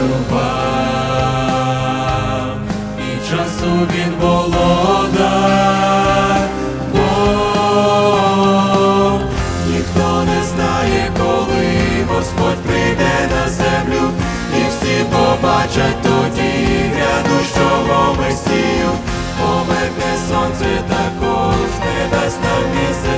дарував, і часу він володар, Бог. Ніхто не знає, коли Господь прийде на землю, і всі побачать тоді грядущого Месію, поверне сонце також не дасть нам місце.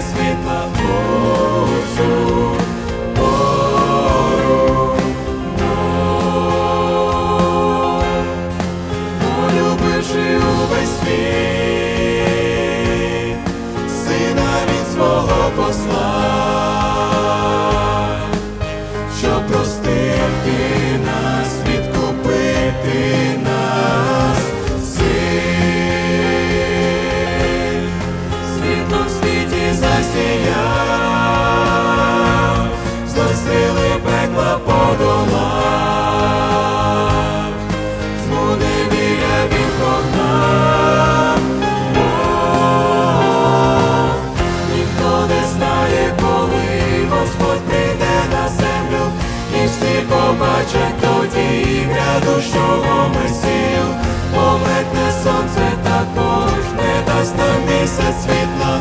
Побачать тоді гряду, що Месію, пометне сонце також не дасть нам місяць світла.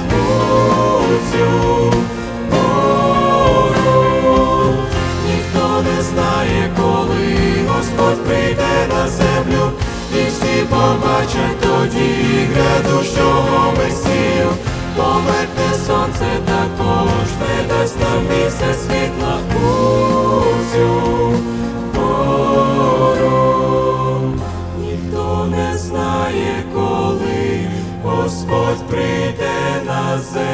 Цю пору. Ніхто не знає, коли Господь прийде на землю, і всі побачать тоді гряду, що Месію, Господь прийде на землю.